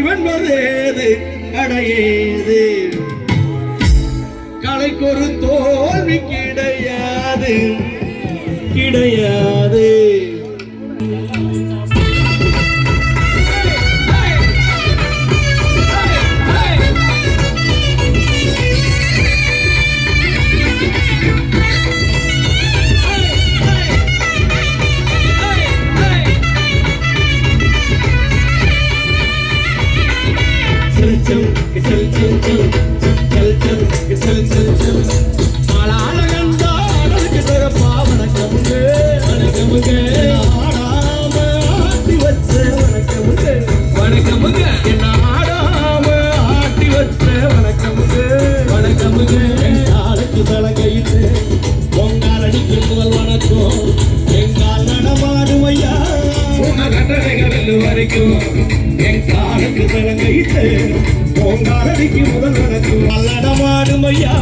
வெண்பதேது அடையேது. கலைக்கொரு தோல்வி கிடையாது. கிடையாது. வரைக்கும் என் காலுக்கு தரங்கைத்து பொங்காலடிக்கு முதல் நடக்கும். நல்லடமாடும் ஐயா